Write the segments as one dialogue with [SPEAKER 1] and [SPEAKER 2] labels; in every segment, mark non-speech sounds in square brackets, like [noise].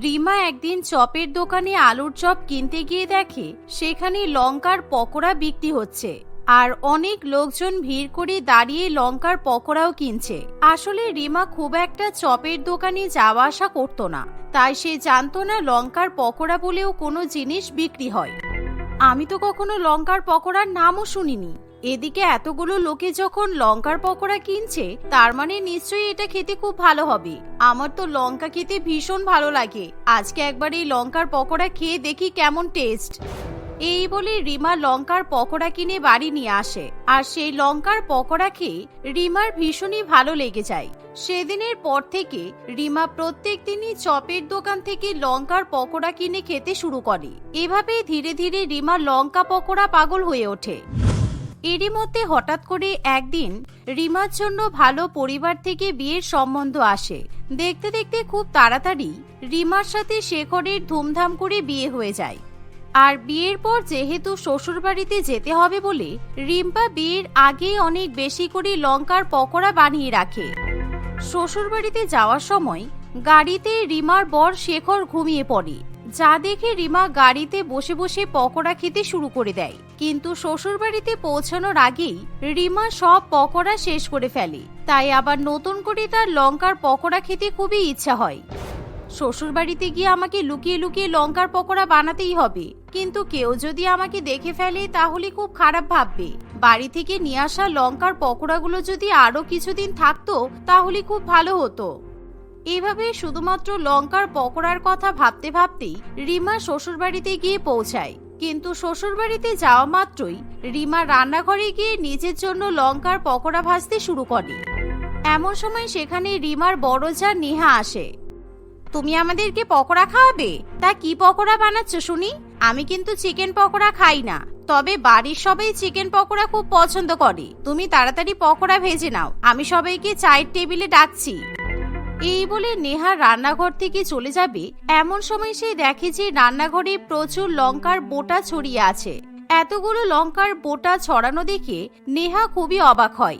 [SPEAKER 1] রিমা একদিন চপের দোকানে আলুর চপ কিনতে গিয়ে দেখে সেখানে লঙ্কার পকোড়া বিক্রি হচ্ছে। আর অনেক লোকজন ভিড় করে দাঁড়িয়ে লঙ্কার পকোড়াও কিনছে। আসলে রিমা খুব একটা চপের দোকানে যাওয়া আসা করতো না। তাই সে জানতো না লঙ্কার পকোড়া বলেও কোনো জিনিস বিক্রি হয়। আমি তো কখনো লঙ্কার পকোড়ার নামও শুনিনি। এদিকে এতগুলো লোকে যখন লঙ্কার পকোড়া কিনছে, তার মানে নিশ্চয়ই এটা খেতে খুব ভালো হবে। আমার তো লঙ্কা খেতে ভীষণ ভালো লাগে। আজকে একবার এই লঙ্কার পকোড়া খেয়ে দেখি কেমন টেস্ট। এই বলে রিমা লঙ্কার পকোড়া কিনে বাড়ি নিয়ে আসে। আর সেই লঙ্কার পকোড়া খেয়ে রিমার ভীষণই ভালো লেগে যায়। সেদিনের পর থেকে রিমা প্রত্যেক দিনই চপের দোকান থেকে লঙ্কার পকোড়া কিনে খেতে শুরু করে। এভাবেই ধীরে ধীরে রিমা লঙ্কা পকোড়া পাগল হয়ে ওঠে। এরই মধ্যে হঠাৎ করে একদিন রিমার জন্য ভালো পরিবার থেকে বিয়ের সম্বন্ধ আসে। দেখতে দেখতে খুব তাড়াতাড়ি রিমার সাথে শেখরের ধুমধাম করে বিয়ে হয়ে যায়। আর বিয়ের পর যেহেতু শ্বশুরবাড়িতে যেতে হবে বলে রিম্পা বিয়ের আগে অনেক বেশি করে লঙ্কার পকোড়া বানিয়ে রাখে। শ্বশুরবাড়িতে যাওয়ার সময় গাড়িতে রিমার বর শেখর ঘুমিয়ে পড়ে। যা দেখে রিমা গাড়িতে বসে বসে পকোড়া খেতে শুরু করে দেয়। কিন্তু শ্বশুরবাড়িতে পৌঁছানোর আগেই রিমা সব পকোড়া শেষ করে ফেলে। তাই আবার নতুন করে তার লঙ্কার পকোড়া খেতে খুবই ইচ্ছা হয়। শ্বশুরবাড়িতে গিয়ে আমাকে লুকিয়ে লুকিয়ে লঙ্কার পকোড়া বানাতেই হবে। কিন্তু কেউ যদি আমাকে দেখে ফেলে, তাহলে খুব খারাপ ভাববে। বাড়ি থেকে নিয়ে আসা লঙ্কার পকোড়াগুলো যদি আরও কিছুদিন থাকতো, তাহলে খুব ভালো হতো। এভাবে শুধুমাত্র লঙ্কার পকোড়ার কথা ভাবতে ভাবতেই রিমা শ্বশুরবাড়িতে গিয়ে পৌঁছায়। কিন্তু শ্বশুরবাড়িতে যাওয়া মাত্রই রিমা রান্নাঘরে গিয়ে নিজের জন্য লঙ্কার পকোড়া ভাজতে শুরু করে। এমন সময় সেখানে রিমার বড় যা নেহা আসে। তুমি আমাদেরকে পকোড়া খাওয়াবে? তা কি পকোড়া বানাচ্ছ শুনি? আমি কিন্তু চিকেন পকোড়া খাই না। তবে বাড়ির সবাই চিকেন পকোড়া খুব পছন্দ করে। তুমি তাড়াতাড়ি পকোড়া ভেজে নাও। আমি সবাইকে চায়ের টেবিলে ডাকছি। এই বলে নেহা রান্নাঘর থেকে চলে যাবে। এমন সময় সে দেখে যে রান্নাঘরে প্রচুর লঙ্কার বোটা ছড়িয়ে আছে। এতগুলো লঙ্কার বোটা ছড়ানো দেখে নেহা খুবই অবাক হয়।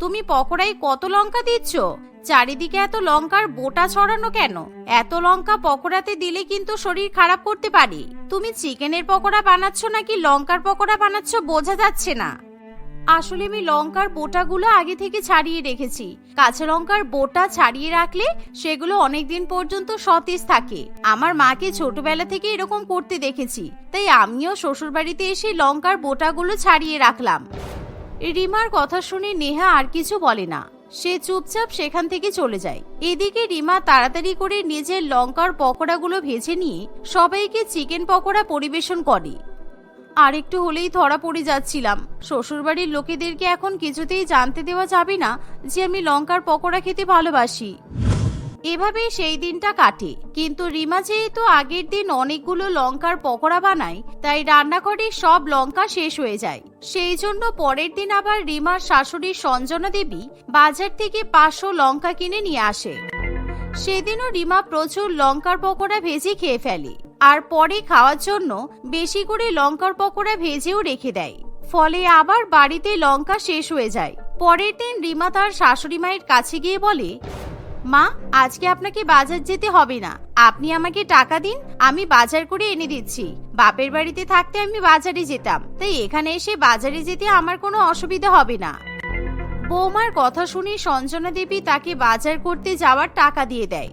[SPEAKER 1] তুমি পকোড়ায় কত লঙ্কা দিচ্ছ? চারিদিকে এত লঙ্কার বোটা ছড়ানো কেন? এত লঙ্কা পকোড়াতে দিলে কিন্তু শরীর খারাপ করতে পারে। তুমি চিকেনের পকোড়া বানাচ্ছ নাকি লঙ্কার পকোড়া বানাচ্ছ বোঝা যাচ্ছে না। আসলে আমি লঙ্কার বোটাগুলো আগে থেকে ছাড়িয়ে রেখেছি। কাঁচা লঙ্কার বোটা ছাড়িয়ে রাখলে সেগুলো অনেকদিন পর্যন্ত সতেজ থাকে। আমার মাকে ছোটবেলা থেকে এরকম করতে দেখেছি। তাই আমিও শ্বশুরবাড়িতে এসে লঙ্কার বোটাগুলো ছাড়িয়ে রাখলাম। রিমার কথা শুনে নেহা আর কিছু বলে না। সে চুপচাপ সেখান থেকে চলে যায়। এদিকে রিমা তাড়াতাড়ি করে নিজের লঙ্কার পকোড়াগুলো ভেজে নিয়ে সবাইকে চিকেন পকোড়া পরিবেশন করে। আর একটু হলেই ধরা পড়ে যাচ্ছিলাম। শ্বশুরবাড়ির লোকেদেরকে এখন কিছুতেই জানতে দেওয়া যাবে না যে আমি লঙ্কার পকোড়া খেতে ভালোবাসি। এভাবেই সেই দিনটা কাটে। কিন্তু রিমা যেহেতু আগের দিন অনেকগুলো লঙ্কার পকোড়া বানায়, তাই রান্নাঘরে সব লঙ্কা শেষ হয়ে যায়। সেই জন্য পরের দিন আবার রিমার শাশুড়ি সঞ্জনা দেবী বাজার থেকে পাঁচশো লঙ্কা কিনে নিয়ে আসে। সেদিনও রিমা প্রচুর লঙ্কার পকোড়া ভেজে খেয়ে ফেলে। আর পরে খাওয়ার জন্য বেশি করে লঙ্কার পকোড়া ভেজেও রেখে দেয়। ফলে আবার বাড়িতে লঙ্কা শেষ হয়ে যায়। পরের দিন রিমা তার শাশুড়ি মায়ের কাছে গিয়ে বলে, মা, আজকে আপনাকে বাজার যেতে হবে না। আপনি আমাকে টাকা দিন, আমি বাজার করে এনে দিচ্ছি। বাপের বাড়িতে থাকতে আমি বাজারে যেতাম, তাই এখানে এসে বাজারে যেতে আমার কোনো অসুবিধা হবে না। বৌমার কথা শুনে সঞ্জনা দেবী তাকে বাজার করতে যাওয়ার টাকা দিয়ে দেয়।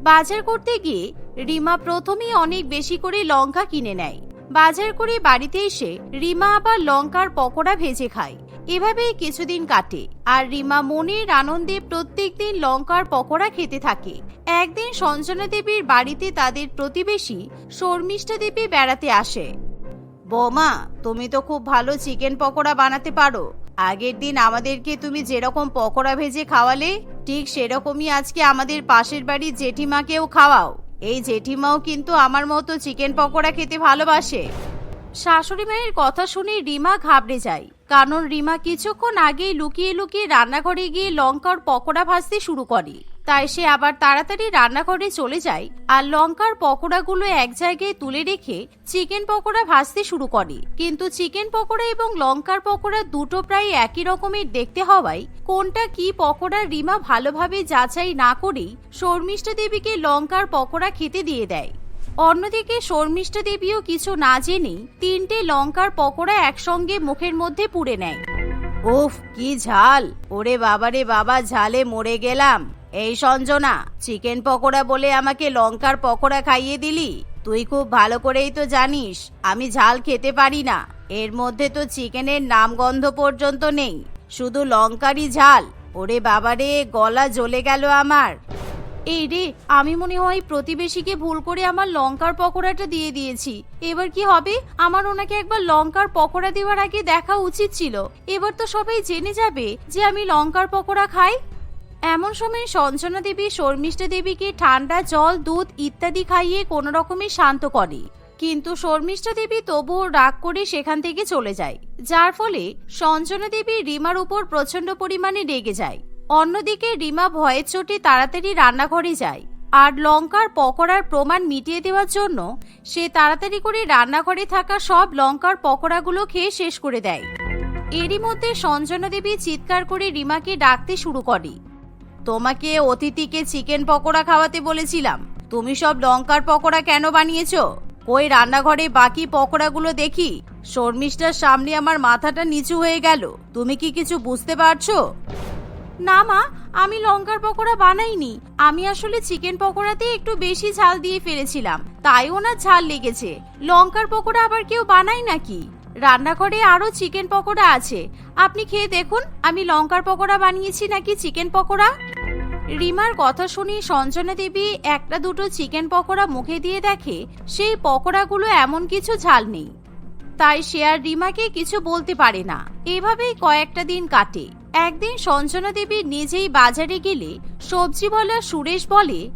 [SPEAKER 1] বাজার করতে গিয়ে রিমা প্রথমেই অনেক বেশি করে লঙ্কা কিনে নেয়। বাজার করে বাড়িতে এসে রিমা আবার লঙ্কার পকোড়া ভেজে খায়। এভাবেই কিছুদিন কাটে আর রিমা মনের আনন্দে প্রত্যেক দিন লঙ্কার পকোড়া খেতে থাকে। একদিন সঞ্জনা দেবীর বাড়িতে তাদের প্রতিবেশী শর্মিষ্ঠা দেবী বেড়াতে আসে। বৌমা, তুমি তো খুব ভালো চিকেন পকোড়া বানাতে পারো। আগের দিন আমাদেরকে তুমি যেরকম পকোড়া ভেজে খাওয়ালে, ঠিক সেরকমই আজকে আমাদের পাশের বাড়ির জেঠিমাকেও খাওয়াও। এই জেঠিমাও কিন্তু আমার মতো চিকেন পকোড়া খেতে ভালোবাসে। শাশুড়ি মায়ের কথা শুনে রিমা ঘাবড়ে যায়, কারণ রিমা কিছুক্ষণ আগেই লুকিয়ে লুকিয়ে রান্নাঘরে গিয়ে লঙ্কার পকোড়া ভাজতে শুরু করে। তাই সে আবার তাড়াতাড়ি রান্নাঘরে চলে যায় আর লঙ্কার পকোড়াগুলো এক জায়গায় তুলে রেখে চিকেন পকোড়া ভাজতে শুরু করে। কিন্তু চিকেন পকোড়া এবং লঙ্কার পকোড়া দুটো প্রায় একই রকমের দেখতে হওয়ায় কোনটা কি পকোড়া রিমা ভালোভাবে যাচাই না করেই শর্মিষ্ঠা দেবীকে লঙ্কার পকোড়া খেতে দিয়ে দেয়। অন্যদিকে শর্মিষ্ঠা দেবীও কিছু না জেনেই তিনটে লঙ্কার পকোড়া একসঙ্গে মুখের মধ্যে পুড়ে নেয়। ওফ, কি ঝাল! ওরে বাবারে বাবা, ঝালে মরে গেলাম। এই সঞ্জনা চিকেন পকোড়া বলে আমাকে লঙ্কার পকোড়া খাইয়ে দিলি? তুই খুব ভালো করেই তো জানিস, আমি ঝাল খেতে পারি না। এর মধ্যে তো চিকেনের নামগন্ধ পর্যন্ত নেই। শুধু লঙ্কারই ঝাল। ওরে বাবারে, গলা জ্বলে গেল আমার। এই রে, আমি মনে হয় প্রতিবেশীকে ভুল করে আমার লঙ্কার পকোড়াটা দিয়ে দিয়েছি। এবার কি হবে? আমার ওনাকে একবার লঙ্কার পকোড়া দেওয়ার আগে দেখা উচিত ছিল। এবার তো সবাই জেনে যাবে যে আমি লঙ্কার পকোড়া খাই। এমন সময় সঞ্জনা দেবী, শর্মিষ্ঠা দেবীকে ঠান্ডা জল, দুধ ইত্যাদি খাইয়ে কোনো রকমে শান্ত করে। কিন্তু শর্মিষ্ঠা দেবী তবুও রাগ করে সেখান থেকে চলে যায়। যার ফলে সঞ্জনা দেবী রিমার উপর প্রচণ্ড পরিমাণে রেগে যায়। অন্যদিকে রিমা ভয়ের চোটে তাড়াতাড়ি রান্নাঘরে যায়। আর লঙ্কার পকোড়ার প্রমাণ মিটিয়ে দেওয়ার জন্য সে তাড়াতাড়ি করে রান্নাঘরে থাকা সব লঙ্কার পকোড়াগুলো খেয়ে শেষ করে দেয়। এরই মধ্যে সঞ্জনা দেবী চিৎকার করে রিমাকে ডাকতে শুরু করে। তোমাকে অতিথিকে চিকেন পকোড়া খাওয়াতে বলেছিলাম। তুমি সব লঙ্কার পকোড়া কেন বানিয়েছো? ওই রান্নাঘরে বাকি পকোড়াগুলো দেখি? শর্মিষ্ঠার সামনে আমার মাথাটা নিচু হয়ে গেল। তুমি কি কিছু বুঝতে পারছ? না মা, আমি লঙ্কার পকোড়া বানাইনি। আমি আসলে চিকেন পকোড়াতে একটু বেশি ঝাল দিয়ে ফেলেছিলাম। তাই ওনার ঝাল লেগেছে। লঙ্কার পকোড়া আবার কেউ বানায় নাকি? রান্নাঘরে আরও চিকেন পকোড়া আছে। আপনি খেয়ে দেখুন, আমি লঙ্কার পকোড়া বানিয়েছি নাকি চিকেন পকোড়া। রিমার কথা শুনে সঞ্জনা দেবী একটা দুটো চিকেন পকোড়া মুখে দিয়ে দেখে, সেই পকোড়াগুলো এমন কিছু ঝাল নেই। তাই সে আর রিমাকে কিছু বলতে পারে না। এভাবেই কয়েকটা দিন কাটে। একদিন সঞ্জনা দেবী নিজেই বাজারে গেলে সবজিওয়ালা সুরেশ বলে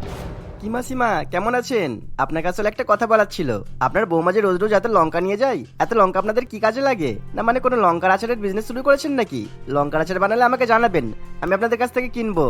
[SPEAKER 2] কি মাসিমা, কেমন আছেন? আপনার আসলে একটা কথা বলার ছিল। আপনার বৌমা যে রোজ রোজ এত লঙ্কা নিয়ে যায়, এত লঙ্কা আপনাদের কি কাজে লাগে? না মানে কোনো লঙ্কার আচারের বিজনেস শুরু করেছেন নাকি? লঙ্কার আচার বানালে আমাকে জানাবেন, আমি আপনাদের কাছ থেকে কিনবো।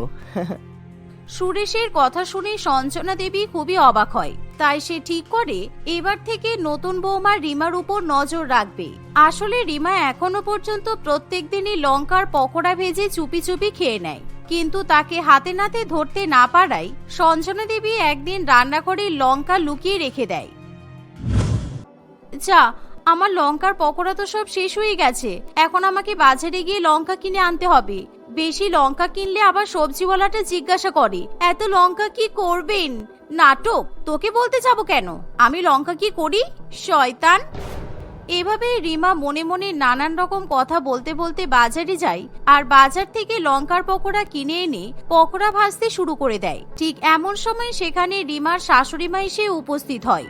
[SPEAKER 1] সুরেশের কথা শুনে সঞ্জনা দেবী খুবই অবাক হয়। তাই সে ঠিক করে, এবার থেকে নতুন বৌমা রিমার উপর নজর রাখবে। আসলে রিমা এখনও পর্যন্ত প্রত্যেক দিনই লঙ্কার পকোড়া ভেজে চুপি চুপি খেয়ে নেয়। কিন্তু তাকে হাতে নাতে ধরতে না পারায় সঞ্জনা দেবী একদিন রান্নাঘরে লঙ্কা লুকিয়ে রেখে দেয়। যা, আমার লঙ্কার পকোড়া তো সব শেষ হয়ে গেছে। এখন আমাকে বাজারে গিয়ে লঙ্কা কিনে আনতে হবে। বেশি লঙ্কা কিনলে আবার সবজিওয়ালাটা জিজ্ঞাসা করে, এত লঙ্কা কি করবেন? নাটক? তোকে বলতে যাব কেন? আমি লঙ্কা কি করি? শয়তান! এভাবে রিমা মনে মনে নানান রকম কথা বলতে বলতে বাজারে যায় আর বাজার থেকে লঙ্কার পকোড়া কিনে এনে পকোড়া ভাজতে শুরু করে দেয়। ঠিক এমন সময় সেখানে রিমার শাশুড়ি মা এসে উপস্থিত হয়।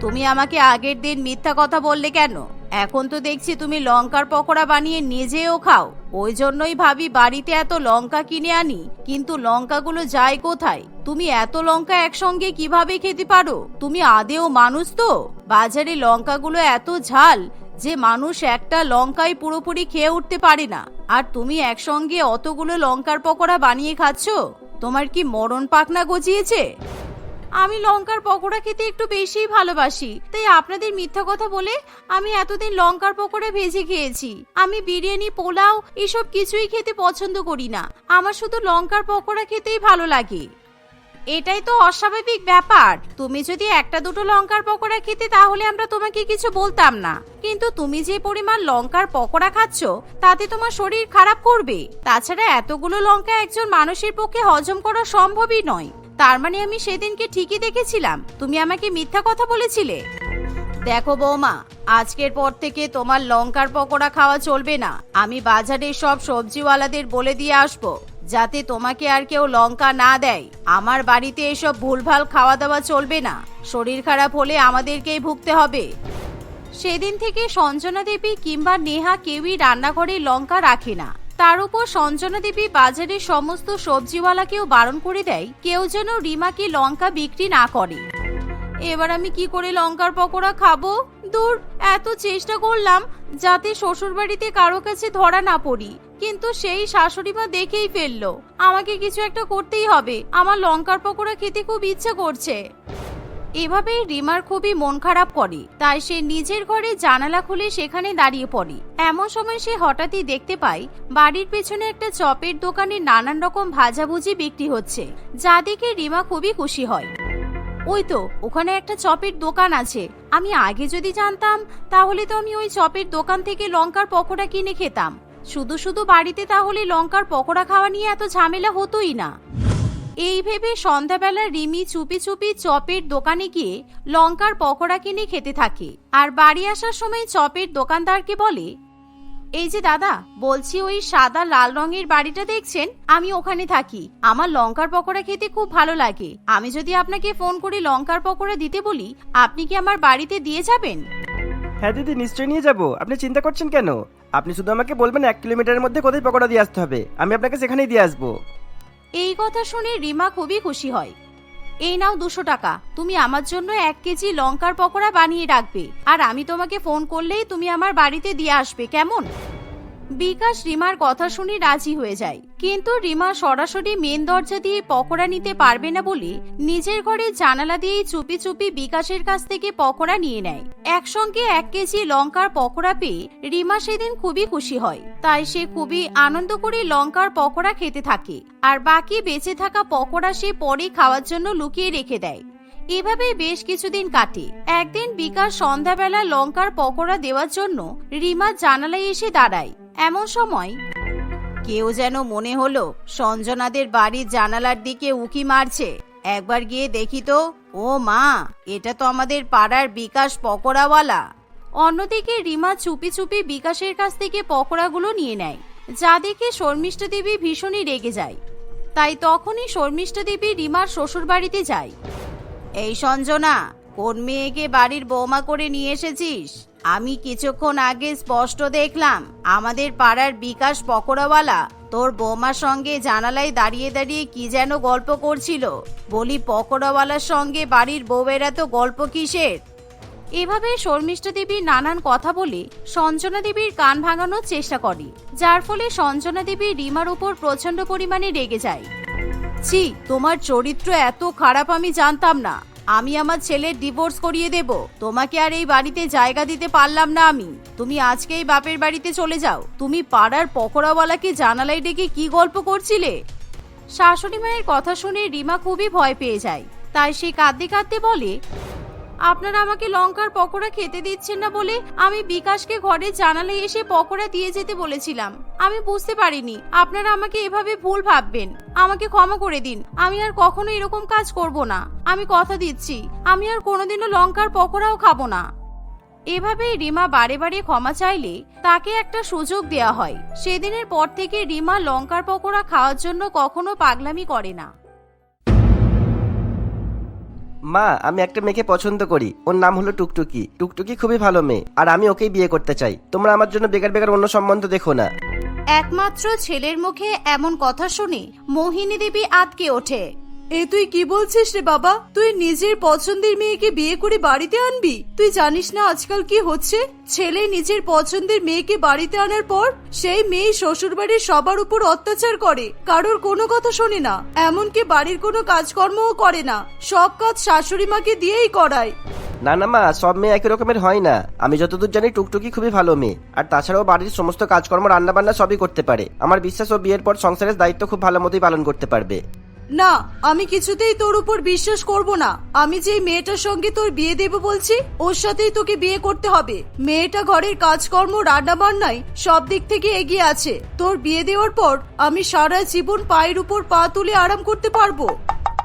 [SPEAKER 1] তুমি আমাকে আগের দিন মিথ্যা কথা বললে কেন? এখন তো দেখছি তুমি লঙ্কার পকোড়া বানিয়ে নিজেও খাও। ওই জন্যই ভাবি বাড়িতে এত লঙ্কা কিনে আনি, কিন্তু লঙ্কাগুলো যায় কোথায়? তুমি এত লঙ্কা একসঙ্গে কীভাবে খেতে পারো? তুমি আদেও মানুষ তো। বাজারে লঙ্কাগুলো এত ঝাল যে মানুষ একটা লঙ্কাই পুরোপুরি খেয়ে উঠতে পারে না। আর তুমি একসঙ্গে অতগুলো লঙ্কার পকোড়া বানিয়ে খাচ্ছ? তোমার কি মরণ পাখনা গজিয়েছে? আমি লঙ্কার পকোড়া খেতে একটু বেশিই ভালোবাসি। তাই আপনাদের মিথ্যা কথা বলে আমি এতদিন লঙ্কার পকোড়া ভেজে খেয়েছি। আমি বিরিয়ানি, পোলাও এসব কিছুই খেতে পছন্দ করি না। আমার শুধু লঙ্কার পকোড়া খেতেই ভালো লাগে। এটাই তো অস্বাভাবিক ব্যাপার। তুমি যদি একটা দুটো লঙ্কার পকোড়া খেতে তাহলে আমরা তোমাকে কিছু বলতাম না। কিন্তু তুমি যে পরিমাণ লঙ্কার পকোড়া খাচ্ছ, তাতে তোমার শরীর খারাপ করবে। তাছাড়া এতগুলো লঙ্কা একজন মানুষের পক্ষে হজম করা সম্ভবই নয়। তার মানে আমি সেদিনকে ঠিকই দেখেছিলাম। তুমি আমাকে মিথ্যা কথা বলেছিলে। দেখো বৌমা, আজকের পর থেকে তোমার লঙ্কার পকোড়া খাওয়া চলবে না। আমি বাজারে সব সবজিওয়ালাদের বলে দিয়ে আসব, যাতে তোমাকে আর কেউ লঙ্কা না দেয়। আমার বাড়িতে এসব ভুলভাল খাওয়া দাওয়া চলবে না। শরীর খারাপ হলে আমাদেরকেই ভুগতে হবে। সেদিন থেকে সঞ্জনা দেবী কিংবা নেহা কেউই রান্নাঘরে লঙ্কা রাখে না। তার উপর সঞ্জনা দেবী বাজারের সমস্ত সবজিওয়ালাকেও বারণ করে দেয়, কেউ যেন রিমাকে লঙ্কা বিক্রি না করে। এবার আমি কি করে লঙ্কার পকোড়া খাব? দূর, এত চেষ্টা করলাম যাতে শ্বশুর বাড়িতে কারও কাছে ধরা না পড়ি, কিন্তু সেই শাশুড়ি মা দেখেই ফেলল। আমাকে কিছু একটা করতেই হবে, আমার লঙ্কার পকোড়া খেতে খুব ইচ্ছে করছে। এভাবেই রিমার খুবই মন খারাপ করে, তাই সে নিজের ঘরে জানালা খুলে সেখানে দাঁড়িয়ে পড়ে। এমন সময় সে হঠাৎই দেখতে পায়, বাড়ির পেছনে একটা চপের দোকানে নানান রকম ভাজাভুজি বিক্রি হচ্ছে, যা দেখে রিমা খুবই খুশি হয়। ওই তো, ওখানে একটা চপের দোকান আছে, আমি আগে যদি জানতাম, তাহলে তো আমি ওই চপের দোকান থেকে লঙ্কার পকোড়া কিনে খেতাম। শুধু শুধু বাড়িতে তাহলে লঙ্কার পকোড়া খাওয়া নিয়ে এত ঝামেলা হতোই না। এই ভেবে সন্ধ্যাবেলা রিমি চুপি চুপি চপের দোকানে গিয়ে লঙ্কার পকোড়া কিনে খেতে থাকে আর বাড়ি আসার সময় চপের দোকানদারকে বলে, এই যে দাদা, বলছি ওই সাদা লাল রঙের বাড়িটা দেখছেন? আমি ওখানে থাকি। আমার লঙ্কার পকোড়া খেতে খুব ভালো লাগে। আমি যদি আপনাকে ফোন করে লঙ্কার পকোড়া দিতে বলি, আপনি কি আমার বাড়িতে দিয়ে যাবেন?
[SPEAKER 2] হ্যাঁ দিদি, নিশ্চয়ই নিয়ে যাব। আপনি চিন্তা করছেন কেন? আপনি শুধু আমাকে বলবেন এক কিলোমিটারের মধ্যে কোথায় পকোড়া দিয়ে আসতে হবে। আমি আপনাকে সেখানেই দিয়ে আসব।
[SPEAKER 1] এই কথা শুনে রিমা খুবই খুশি হয়। এই নাও দুশো টাকা। তুমি আমার জন্য এক কেজি লঙ্কার পকোড়া বানিয়ে রাখবে। আর আমি তোমাকে ফোন করলেই তুমি আমার বাড়িতে দিয়ে আসবে, কেমন? বিকাশ রিমার কথা শুনে রাজি হয়ে যায়। কিন্তু রিমা সরাসরি মেন দরজা দিয়ে পকোড়া নিতে পারবে না বলে নিজের ঘরে জানালা দিয়েই চুপি চুপি বিকাশের কাছ থেকে পকোড়া নিয়ে নেয়। একসঙ্গে এক কেজি লঙ্কার পকোড়া পেয়ে রিমা সেদিন খুবই খুশি হয়। তাই সে খুবই আনন্দ করে লঙ্কার পকোড়া খেতে থাকে। আর বাকি বেঁচে থাকা পকোড়া সে পরে খাওয়ার জন্য লুকিয়ে রেখে দেয়। এভাবে বেশ কিছুদিন কাটে। একদিন বিকাশ সন্ধ্যাবেলা লঙ্কার পকোড়া দেওয়ার জন্য রিমা জানালায় এসে দাঁড়ায়। এমন সময় কেউ যেন মনে হলো সঞ্জনাদের বাড়ির জানালার দিকে উকি মারছে। একবার গিয়ে দেখি তো ও মা এটা তো আমাদের পাড়ার বিকাশ পকোড়াওয়ালা। অন্যদিকে রিমা চুপি চুপি বিকাশের কাছ থেকে পকোড়াগুলো নিয়ে নেয় যা দেখে শর্মিষ্ঠা দেবী ভীষণই রেগে যায়। তাই তখনই শর্মিষ্ঠা দেবী রিমার শ্বশুর বাড়িতে যায়। এই সঞ্জনা কোন মেয়েকে বাড়ির বৌমা করে নিয়ে এসেছিস? আমি কিছুক্ষণ আগে স্পষ্ট দেখলাম, আমাদের পাড়ার বিকাশ পকোড়াওয়ালা তোর বৌমার সঙ্গে জানালায় দাঁড়িয়ে দাঁড়িয়ে কি যেন গল্প করছিল। বলি, পকোড়াওয়ালার সঙ্গে বাড়ির বউয়েরা তো গল্প কিসের? এভাবে শর্মিষ্ঠা দেবী নানান কথা বলে সঞ্জনা দেবীর কান ভাঙানোর চেষ্টা করে, যার ফলে সঞ্জনা দেবী রিমার উপর প্রচণ্ড পরিমাণে রেগে যায়। ছি, তোমার চরিত্র এত খারাপ আমি জানতাম না। আমি আমার ছেলের ডিভোর্স করিয়ে দেব। তোমাকে আর এই বাড়িতে জায়গা দিতে পারলাম না আমি। তুমি আজকে এই বাপের বাড়িতে চলে যাও। তুমি পাড়ার পকোড়াওয়ালাকে জানালায় ডেকে কি গল্প করছিলে? শাশুড়ি মায়ের কথা শুনে রিমা খুবই ভয় পেয়ে যায়। তাই সে কাঁদতে কাঁদতে বলে আপনারা আমাকে লঙ্কার পকোড়া খেতে দিচ্ছেন না বলে আমি বিকাশকে ঘরে জানালে এসে পকোড়া দিয়ে যেতে বলেছিলাম। আমি বুঝতে পারিনি, আপনারা আমাকে এভাবে ভুল ভাববেন। আমাকে ক্ষমা করে দিন, আমি আর কখনো এরকম কাজ করব না। আমি কথা দিচ্ছি, আমি আর কোনোদিনও লঙ্কার পকোড়াও খাব না। এভাবেই রিমা বারে বারে ক্ষমা চাইলে তাকে একটা সুযোগ দেয়া হয়। সেদিনের পর থেকে রিমা লঙ্কার পকোড়া খাওয়ার জন্য কখনো পাগলামি করে না।
[SPEAKER 2] মা, আমি একটা মেয়েকে পছন্দ করি। ওর নাম হলো টুকটুকি। টুকটুকি খুবই ভালো মেয়ে। আর আমি ওকেই বিয়ে করতে চাই। তোমরা আমার জন্য বেকার বেকার অন্য সম্বন্ধ দেখো না।
[SPEAKER 1] একমাত্র ছেলের মুখে এমন কথা শুনে মোহিনী দেবী আতকে ওঠে।
[SPEAKER 3] এ তুই কি বলছিস রে বাবা? তুই নিজের পছন্দের মেয়েকে বিয়ে করে বাড়িতে আনবি? তুই জানিস না আজকাল কি হচ্ছে? ছেলে নিজের পছন্দের মেয়েকে বাড়িতে আনার পর সেই মেয়ে শ্বশুর বাড়ির সবার উপর অত্যাচার করে। কারোর কোনো কথা শোনে না। এমনকি বাড়ির কোনো কাজকর্মও করে না। সব কাজ শাশুড়ি মাকে দিয়েই করায়।
[SPEAKER 2] না না, মা, সব মেয়ে একই রকমের হয় না। আমি যতদূর জানি টুকটুকি খুবই ভালো মেয়ে। আর তাছাড়াও বাড়ির সমস্ত কাজকর্ম রান্না বান্না সবই করতে পারে। আমার বিশ্বাস, ও বিয়ের পর সংসারের দায়িত্ব খুব ভালো মতোই পালন করতে পারবে।
[SPEAKER 3] না, আমি কিছুতেই তোর উপর বিশ্বাস করব না। আমি যে মেয়েটার সঙ্গে তোর বিয়ে দেব বলছি, ওর সাথেই তোকে বিয়ে করতে হবে। মেয়েটা ঘরের কাজকর্ম রান্না বান্নায় সব দিক থেকে এগিয়ে আছে। তোর বিয়ে দেওয়ার পর আমি সারা জীবন পায়ের উপর পা তুলে আরাম করতে পারব।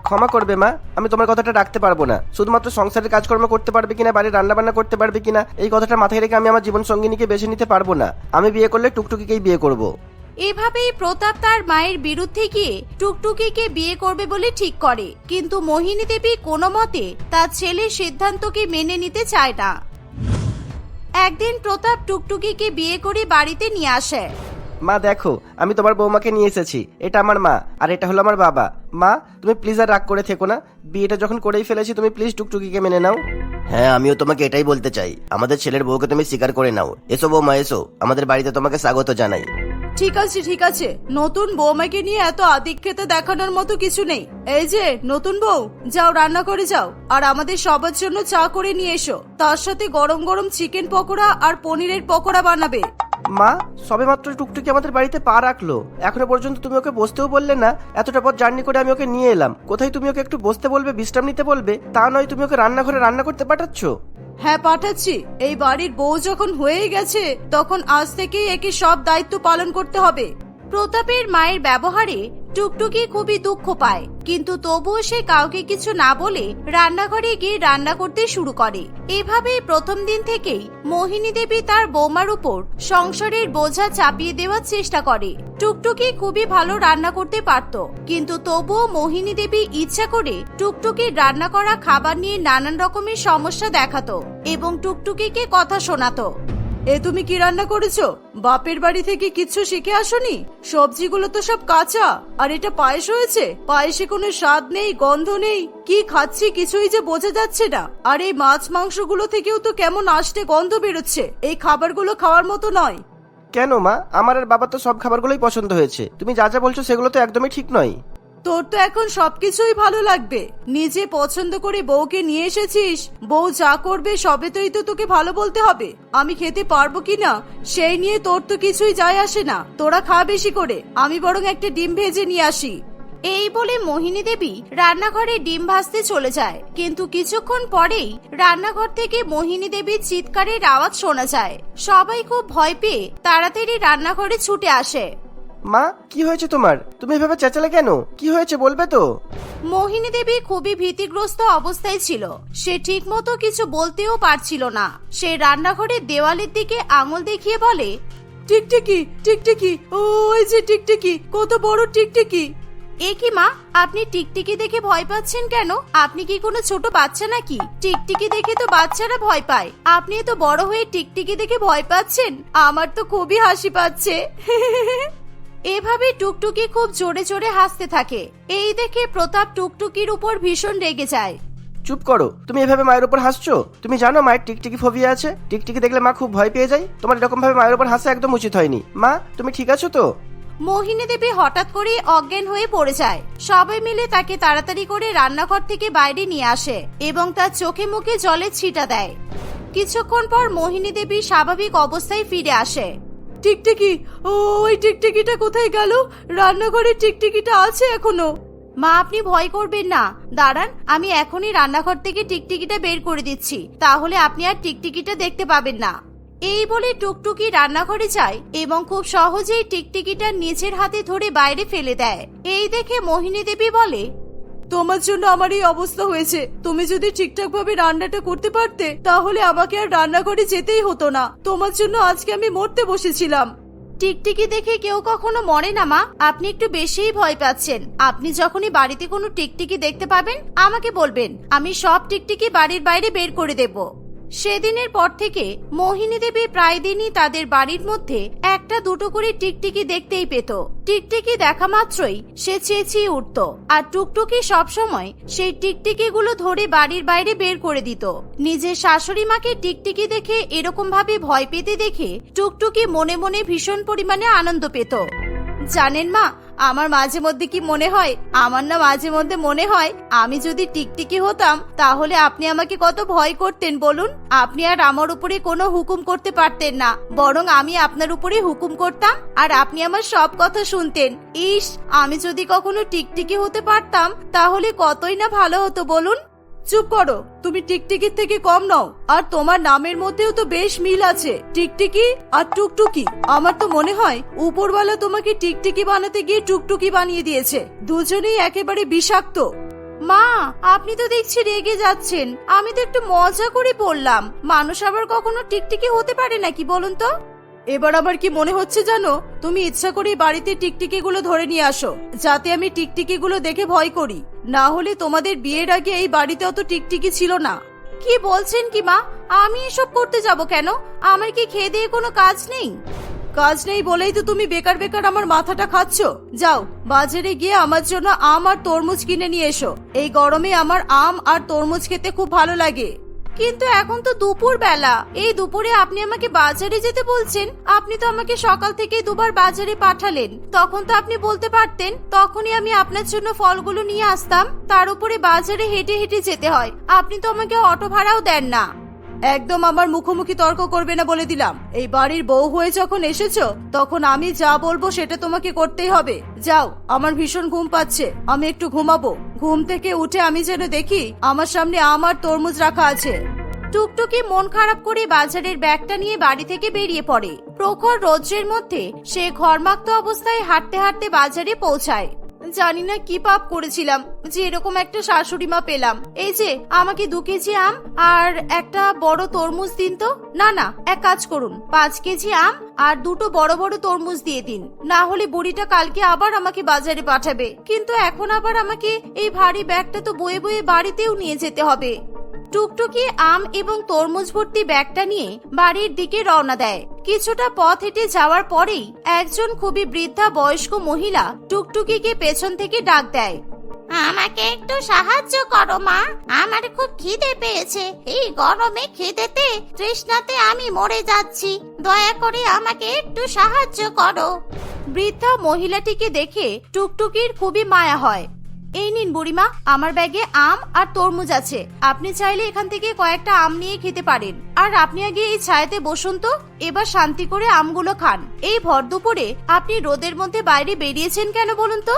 [SPEAKER 2] ক্ষমা করবে, মা। আমি তোমার কথাটা রাখতে পারব না। শুধুমাত্র সংসারের কাজকর্ম করতে পারবে কিনা, বাড়ির রান্না বান্না করতে পারবে কিনা, এই কথাটা মাথায় রেখে আমি আমার জীবন সঙ্গিনীকে বেছে নিতে পারব না। আমি বিয়ে করলে টুকটুকিকেই বিয়ে করব।
[SPEAKER 1] এভাবেই প্রতাপ তার মায়ের বিরুদ্ধে গিয়ে টুকটুকিকে বিয়ে করবে বলে ঠিক করে। কিন্তু মোহিনী দেবী কোনো মতে তার ছেলের সিদ্ধান্তকে মেনে নিতে চায় না। একদিন প্রতাপ টুকটুকিকে বিয়ে করে বাড়িতে নিয়ে আসে।
[SPEAKER 2] মা দেখো আমি তোমার বৌমাকে নিয়ে এসেছি। এটা আমার মা আর এটা হলো আমার বাবা। মা তুমি প্লিজ আর রাগ করে থেকো না। বিয়েটা যখন করেই ফেলেছি তুমি প্লিজ টুকটুকিকে মেনে নাও। হ্যাঁ আমিও তোমাকে এটাই বলতে চাই। আমাদের ছেলের বউকে তুমি স্বীকার করে নাও। এসো বৌমা এসো। আমাদের বাড়িতে তোমাকে স্বাগত জানাই।
[SPEAKER 3] ঠিক আছে ঠিক আছে। নতুন বৌমাকে নিয়ে এত আদিক্ষেতা দেখানোর মতো কিছু নেই। এই যে নতুন বউ যাও রান্না করে যাও। আর আমাদের সবার জন্য চা করে নিয়ে এসো। তার সাথে গরম গরম চিকেন পকোড়া আর পনিরের পকোড়া বানাবে।
[SPEAKER 2] মা সবে মাত্র টুকটুকি আমাদের বাড়িতে পা রাখল। এখনও পর্যন্ত তুমি ওকে বসতেও বললে না, এতটা পথ জার্নি করে আমি ওকে নিয়ে এলাম। কোথায় তুমি ওকে একটু বসতে বলবে, বিশ্রাম নিতে বলবে, তা নয় তুমি ওকে রান্নাঘরে রান্না করতে পাঠাচ্ছ?
[SPEAKER 3] হ্যাঁ পাঠাচ্ছি। এই বাড়ির বউ যখন হয়েই গেছে, তখন আজ থেকেই একে সব দায়িত্ব পালন করতে হবে।
[SPEAKER 1] প্রতাপের মায়ের ব্যবহারে টুকটুকি খুবই দুঃখ পায়, কিন্তু তবুও সে কাউকে কিছু না বলে রান্নাঘরে গিয়ে রান্না করতে শুরু করে। এভাবেই প্রথম দিন থেকেই মোহিনী দেবী তার বৌমার উপর সংসারের বোঝা চাপিয়ে দেওয়ার চেষ্টা করে। টুকটুকি খুবই ভালো রান্না করতে পারত, কিন্তু তবুও মোহিনী দেবী ইচ্ছা করে টুকটুকির রান্না করা খাবার নিয়ে নানান রকমের সমস্যা দেখাতো এবং টুকটুকিকে কথা শোনাতো।
[SPEAKER 3] এ তুমি কি রান্না করেছ? বাপের বাড়ি থেকে কিচ্ছু শিখে আসোনি? সবজিগুলো তো সব কাঁচা, আর এটা পায়েস হয়েছে? পায়েসে কোনো স্বাদ নেই, গন্ধ নেই, কি খাচ্ছি কিছুই যে বোঝা যাচ্ছে না। আর এই মাছ মাংসগুলো থেকেও তো কেমন আসতে গন্ধ বেরোচ্ছে। এই খাবারগুলো খাওয়ার মতো নয়।
[SPEAKER 2] কেন মা? আমার আর বাবার তো সব খাবারগুলোই পছন্দ হয়েছে। তুমি যা যা বলছো সেগুলো তো একদমই ঠিক নয়।
[SPEAKER 3] তোর তো এখন সবকিছুই ভালো লাগবে। নিজে পছন্দ করে বউকে নিয়ে এসেছিস, বউ যা করবে সবে তোই তো তোকে ভালো বলতে হবে। আমি খেতে পারব কি না, সেই নিয়ে তোর তো কিছুই যায় আসে না। তোরা খা বেশি করে, আমি বরং একটা ডিম ভেজে নিয়ে আসি।
[SPEAKER 1] এই বলে মোহিনী দেবী রান্নাঘরে ডিম ভাজতে চলে যায়। কিন্তু কিছুক্ষণ পরেই রান্নাঘর থেকে মোহিনী দেবীর চিৎকারের আওয়াজ শোনা যায়। সবাই খুব ভয় পেয়ে তাড়াতাড়ি রান্নাঘরে ছুটে আসে।
[SPEAKER 2] মা কি হয়েছে তোমার? তুমি এভাবে চেঁচালে কেন? কি হয়েছে বলবে তো?
[SPEAKER 1] মোহিনী দেবী খুবই ভীতিগ্রস্ত অবস্থায় ছিল। সে ঠিকমতো কিছু বলতেও পারছিল না। সে রান্নাঘরের দেওয়ালের দিকে আঙুল দেখিয়ে বলে
[SPEAKER 3] টিকটিকি টিকটিকি ও, ওই যে টিকটিকি কত বড় টিকটিকি।
[SPEAKER 1] এ কি মা আপনি টিকটিকি দেখে ভয় পাচ্ছেন কেন? আপনি কি কোনো ছোট বাচ্চা নাকি? টিকটিকি দেখে তো বাচ্চারা ভয় পায়। আপনি তো বড় হয়ে টিকটিকি দেখে ভয় পাচ্ছেন? আমার তো খুবই হাসি পাচ্ছে। [laughs] এভাবে টুকটুকি খুব জোরে জোরে হাসতে থাকে। এই দেখে প্রতাপ টুকটুকির উপর ভীষণ রেগে যায়।
[SPEAKER 2] চুপ করো তুমি এভাবে মায়ের উপর হাসছো? তুমি জানো মায়ের টিকটিকি ফোবিয়া আছে? টিকটিকি দেখলে মা খুব ভয় পেয়ে যায়। তোমার এরকম ভাবে মায়ের উপর হাসা একদম উচিত হয়নি। মা তুমি ঠিক আছো তো?
[SPEAKER 1] মোহিনী দেবী হঠাৎ করে অজ্ঞান হয়ে পড়ে যায়। সবাই মিলে তাকে তাড়াতাড়ি করে রান্নাঘর থেকে বাইরে নিয়ে আসে এবং তার চোখে মুখে জলে ছিটা দেয়। কিছুক্ষণ পর মোহিনী দেবী স্বাভাবিক অবস্থায় ফিরে আসে।
[SPEAKER 3] টিকটিকি? ও, ওই টিকটিকিটা কোথায় গেল? রান্নাঘরে টিকটিকিটা আছে এখনও।
[SPEAKER 1] মা, আপনি ভয় করবেন না। দাঁড়ান, আমি এখনই রান্নাঘর থেকে টিকটিকিটা বের করে দিচ্ছি। তাহলে আপনি আর টিকটিকিটা দেখতে পাবেন না। এই বলে টুকটুকি রান্নাঘরে যায় এবং খুব সহজেই টিকটিকিটা নিজের হাতে ধরে বাইরে ফেলে দেয়। এই দেখে মোহিনী দেবী বলে
[SPEAKER 3] তোমার জন্য আমার এই অবস্থা হয়েছে। তুমি যদি ঠিকঠাক ভাবে রান্নাটা করতে পারতে, তাহলে আমাকে আর রান্নাঘরে যেতেই হতো না। তোমার জন্য আজকে আমি মরতে বসেছিলাম।
[SPEAKER 1] টিকটিকি দেখে কেউ কখনো মরে না, মা। আপনি একটু বেশিই ভয় পাচ্ছেন। আপনি যখনই বাড়িতে কোনো টিকটিকি দেখতে পাবেন, আমাকে বলবেন। আমি সব টিকটিকি বাড়ির বাইরে বের করে দেব। সেদিনের পর থেকে মোহিনী দেবী প্রায় দিনই তাদের বাড়ির মধ্যে একটা দুটো করে টিকটিকি দেখতেই পেত। টিকটিকি দেখা মাত্রই সে চেঁচিয়ে উঠত আর টুকটুকি সবসময় সেই টিকটিকি গুলো ধরে বাড়ির বাইরে বের করে দিত। নিজের শাশুড়ি মাকে টিকটিকি দেখে এরকম ভাবে ভয় পেতে দেখে টুকটুকি মনে মনে ভীষণ পরিমাণে আনন্দ পেত। জানেন মা, আমার মাঝে মধ্যে কি মনে হয়? আমার না মাঝে মধ্যে মনে হয় আমি যদি টিকটিকি হতাম, তাহলে আপনি আমাকে কত ভয় করতেন বলুন? আপনি আর আমার উপরে কোনো হুকুম করতে পারতেন না। বরং আমি আপনার উপরে হুকুম করতাম আর আপনি আমার সব কথা শুনতেন। ইস, আমি যদি কখনো টিকটিকি হতে পারতাম, তাহলে কতই না ভালো হতো বলুন?
[SPEAKER 3] চুপ করো, তুমি টিকটিকির থেকে কম নাও, আর তোমার নামের মধ্যেও তো বেশ মিল আছে, টিকটিকি আর টুকটুকি। আমার তো মনে হয়, উপরওয়ালা তোমাকে টিকটিকি বানাতে গিয়ে টুকটুকি বানিয়ে দিয়েছে, দুজনেই একেবারে বিষাক্ত।
[SPEAKER 1] মা, আপনি তো দেখছি রেগে যাচ্ছেন, আমি তো একটু মজা করে পড়লাম, মানুষ আবার কখনো টিকটিকি হতে পারে নাকি বলুন তো?
[SPEAKER 3] এবার আবার কি মনে হচ্ছে জানো? তুমি ইচ্ছা করে বাড়িতে টিকটিকি গুলো ধরে নিয়ে আসো, যাতে আমি টিকটিকি গুলো দেখে ভয় করি। না হলে তোমাদের বিয়ের আগে এই বাড়িতে অত টিকটিকি ছিল না।
[SPEAKER 1] কি বলছেন কি মা? আমি এসব করতে যাব কেন? আমার কি খেয়ে দিয়ে কোনো কাজ নেই?
[SPEAKER 3] কাজ নেই বলেই তো তুমি বেকার বেকার আমার মাথাটা খাচ্ছ। যাও, বাজারে গিয়ে আমার জন্য আম আর তরমুজ কিনে নিয়ে এসো। এই গরমে আমার আম আর তরমুজ খেতে খুব ভালো লাগে।
[SPEAKER 1] কিন্তু এখন তো দুপুর বেলা এই দুপুরে আপনি আমাকে বাজারে যেতে বলছেন? আপনি তো আমাকে সকাল থেকে দুবার বাজারে পাঠালেন। তখন তো আপনি বলতে পারতেন, তখনই আমি আপনার জন্য ফলগুলো নিয়ে আসতাম। তার উপরে বাজারে হেঁটে হেঁটে যেতে হয়। আপনি তো আমাকে অটো ভাড়াও দেন না।
[SPEAKER 3] একদম আমার মুখোমুখি তর্ক করবে না বলে দিলাম। এই বাড়ির বউ হয়ে যখন এসেছ, তখন আমি যা বলব সেটা তোমাকে করতেই হবে। যাও, আমার ভীষণ ঘুম পাচ্ছে, আমি একটু ঘুমাবো। ঘুম থেকে উঠে আমি যেন দেখি, আমার সামনে আমার তরমুজ রাখা আছে।
[SPEAKER 1] টুকটুকি মন খারাপ করে বাজারের ব্যাগটা নিয়ে বাড়ি থেকে বেরিয়ে পড়ে। প্রখর রৌদ্রের মধ্যে সে ঘরমাক্ত অবস্থায় হাঁটতে হাঁটতে বাজারে পৌঁছায়। জানি না কি পাপ করেছিলাম, যে এরকম একটা শাশুড়ি মা পেলাম। এই যে, আমাকে দু কেজি আম আর একটা বড় তরমুজ দিন তো? না না, এক কাজ করুন, পাঁচ কেজি আম আর দুটো বড় বড় তরমুজ দিয়ে দিন। না হলে বুড়িটা কালকে আবার আমাকে বাজারে পাঠাবে। কিন্তু এখন আবার আমাকে এই ভারী ব্যাগটা তো বয়ে বয়ে বাড়িতেও নিয়ে যেতে হবে। টুকটুকি আম এবং তরমুজ ভর্তি ব্যাগটা নিয়ে বাড়ির দিকে রওনা দেয়। কিছুটা পথ হেঁটে যাওয়ার পরেই একজন খুবই বৃদ্ধা বয়স্ক মহিলা টুকটুকিকে পেছন থেকে ডাক দেয়। আমাকে একটু সাহায্য করো মা। আমার খুব খিদে পেয়েছে। এই গরমে খিদেতে তৃষ্ণাতে আমি মরে যাচ্ছি। দয়া করে আমাকে একটু সাহায্য করো। বৃদ্ধা মহিলাটিকে দেখে টুকটুকির খুবই মায়া হয়। এই নিন বুড়িমা, আমার ব্যাগে আম আর তরমুজ আছে। আপনি চাইলে এখান থেকে কয়েকটা আম নিয়ে খেতে পারেন। আর আপনি আগে এই ছায়াতে বসুন তো, এবার শান্তি করে আমগুলো খান। এই ভর দুপুরে আপনি রোদের মধ্যে বাইরে বেরিয়েছেন কেন বলুন তো?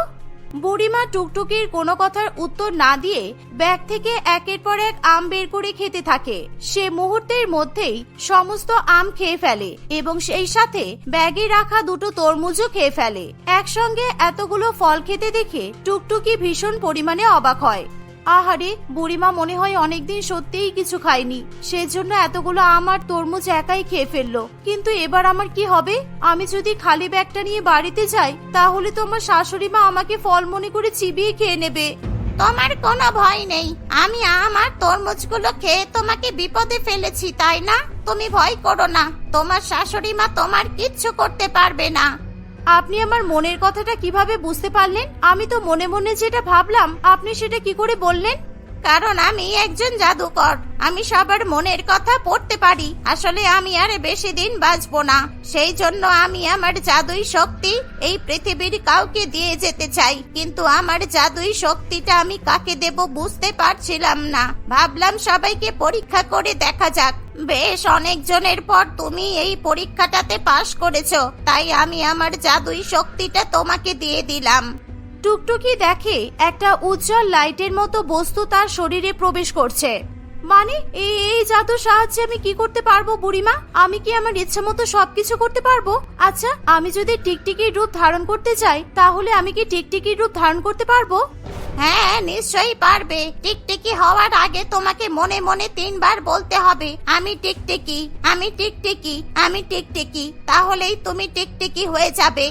[SPEAKER 1] বুড়িমা টুকটুকির কোনো কথার উত্তর না দিয়ে ব্যাগ থেকে একের পর এক আম বের করে খেতে থাকে। সে মুহূর্তের মধ্যেই সমস্ত আম খেয়ে ফেলে এবং সেই সাথে ব্যাগে রাখা দুটো তরমুজও খেয়ে ফেলে। একসঙ্গে এতগুলো ফল খেতে দেখে টুকটুকি ভীষণ পরিমাণে অবাক হয়। আহারে, বুড়িমা মনে হয় অনেকদিন সত্যিই কিছু খায়নি। সেজন্য এতগুলো আম আর তরমুজ একাই খেয়ে ফেলল। কিন্তু এবার আমার কি হবে? আমি যদি খালি ব্যাগটা নিয়ে বাড়িতে যাই, তাহলে তো আমার শাশুড়ি মা আমাকে ফল মনে করে চিবিয়ে খেয়ে নেবে। তোমার কোনো ভয় নেই। আমি আমার তরমুজগুলো খেয়ে তোমাকে বিপদে ফেলেছি, তাই না? তুমি ভয় করো না। তোমার শাশুড়ি মা তোমার কিচ্ছু করতে পারবে না। আপনি আমার মনের কথাটা কীভাবে বুঝতে পারলেন? আমি তো মনে মনে যেটা ভাবলাম, আপনি সেটা কি করে বললেন? কারণ আমি একজন জাদুকর। আমি সবার মনের কথা পড়তে পারি। আসলে আমি আর বেশি দিন বাঁচবো না। সেই জন্য আমি আমার জাদুই শক্তি এই পৃথিবীর কাউকে দিয়ে যেতে চাই। কিন্তু আমার জাদুই শক্তিটা আমি কাকে দেব বুঝতে পারছিলাম না। ভাবলাম সবাইকে পরীক্ষা করে দেখা যাক। বেশ অনেক জনের পর তুমি এই পরীক্ষাটাতে পাশ করেছ। তাই আমি আমার জাদুই শক্তিটা তোমাকে দিয়ে দিলাম। টুকটুকি দেখে একটা উজ্জ্বল লাইটের মতো বস্তু তার শরীরে প্রবেশ করছে। মানে এই জাদুর সাহায্যে আমি কি করতে পারব বুড়িমা? আমি কি আমার ইচ্ছা মতো সবকিছু করতে পারব? আচ্ছা আমি যদি টিকটিকির রূপ ধারণ করতে চাই, তাহলে আমি কি টিকটিকির রূপ ধারণ করতে পারব? হ্যাঁ নিশ্চয়ই পারবে। টিকটিকি হওয়ার আগে তোমাকে মনে মনে তিনবার বলতে হবে, আমি টিকটিকি আমি টিকটিকি আমি টিকটিকি, তাহলেই তুমি টিকটিকি হয়ে যাবে।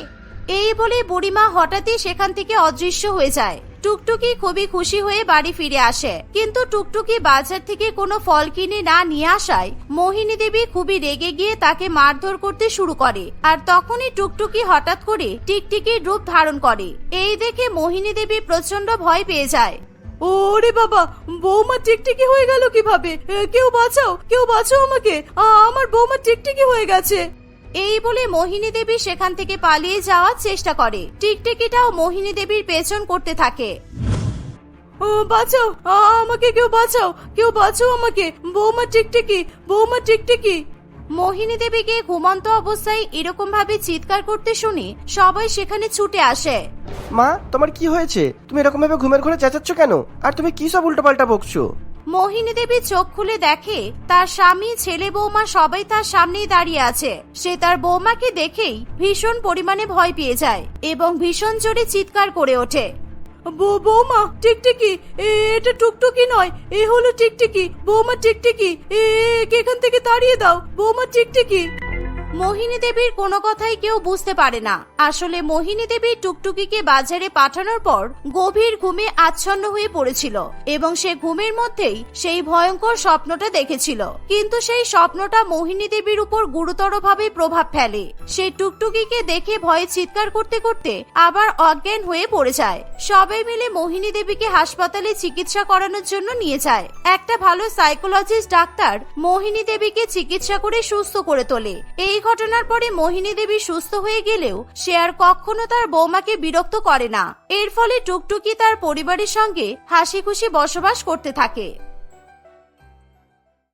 [SPEAKER 1] এই বলে বুড়িমা হঠাৎই সেখান থেকে অদৃশ্য হয়ে যায়। টুকটুকি খুবই খুশি হয়ে বাড়ি ফিরে আসে। কিন্তু টুকটুকি বাজার থেকে কোনো ফল কিনে না নিয়ে আসায় মোহিনী দেবী খুবই রেগে গিয়ে তাকে মারধর করতে শুরু করে। আর তখনই টুকটুকি হঠাৎ করে টিকটিকির রূপ ধারণ করে। এই দেখে মোহিনী দেবী প্রচণ্ড ভয় পেয়ে যায়।
[SPEAKER 3] ওরে বাবা, বৌমা টিকটিকি হয়ে গেল কীভাবে? কেউ বাঁচাও কেউ বাঁচাও আমাকে। আমার বৌমা টিকটিকি হয়ে গেছে।
[SPEAKER 1] এই বলে মোহিনী দেবী সেখান থেকে পালিয়ে যাওয়ার চেষ্টা করে। টিকটিকিটাও মোহিনী দেবীর পেছন করতে থাকে।
[SPEAKER 3] ও, বাঁচাও! আ, আমাকে কেউ বাঁচাও! কেউ বাঁচাও আমাকে! বৌমা টিকটিকি! বৌমা টিকটিকি!
[SPEAKER 1] মোহিনী দেবীকে ঘুমন্ত অবস্থায় এরকম ভাবে চিৎকার করতে শুনে সবাই সেখানে ছুটে আসে।
[SPEAKER 2] মা তোমার কি হয়েছে? তুমি এরকম ভাবে ঘুমের ঘরে চেঁচাচ্ছ কেন? আর তুমি কি সব উল্টোপাল্টা বকছো?
[SPEAKER 1] মোহিনী দেবী চোখ খুলে দেখে, তার স্বামী, ছেলে বৌমা সবাই তার সামনেই দাঁড়িয়ে আছে। সে তার বৌমাকে দেখেই ভীষণ পরিমাণে ভয় পেয়ে যায় এবং ভীষণ জোরে চিৎকার করে ওঠে।
[SPEAKER 3] বৌমা, টিকটিকি এটা টুকটুকি নয়, এ হলো টিকটিকি, বৌমা টিকটিকি, এ এখান থেকে তাড়িয়ে দাও, বৌমা টিকটিকি।
[SPEAKER 1] মোহিনী দেবীর কোনো কথাই কেউ বুঝতে পারে না। আসলে মোহিনী দেবী টুকটুকিকে বাজারে পাঠানোর পর গভীর ঘুমে আচ্ছন্ন হয়ে পড়েছিল এবং সে ঘুমের মধ্যেই সেই ভয়ঙ্কর স্বপ্নটা দেখেছিল। কিন্তু সেই স্বপ্নটা মোহিনী দেবীর উপর গুরুতরভাবে প্রভাব ফেলে। সে টুকটুকিকে দেখে ভয়ে চিৎকার করতে করতে আবার অজ্ঞান হয়ে পড়ে যায়। সবাই মিলে মোহিনী দেবীকে হাসপাতালে চিকিৎসা করানোর জন্য নিয়ে যায়। একটা ভালো সাইকোলজিস্ট ডাক্তার মোহিনী দেবীকে চিকিৎসা করে সুস্থ করে তোলে। এই ঘটনার পরে মোহিনী দেবী সুস্থ হয়ে গেলেও সে আর কখনো তার বৌমাকে বিরক্ত করে না। এর ফলে টুকটুকি তার পরিবারের সঙ্গে হাসি খুশি বসবাস করতে থাকে।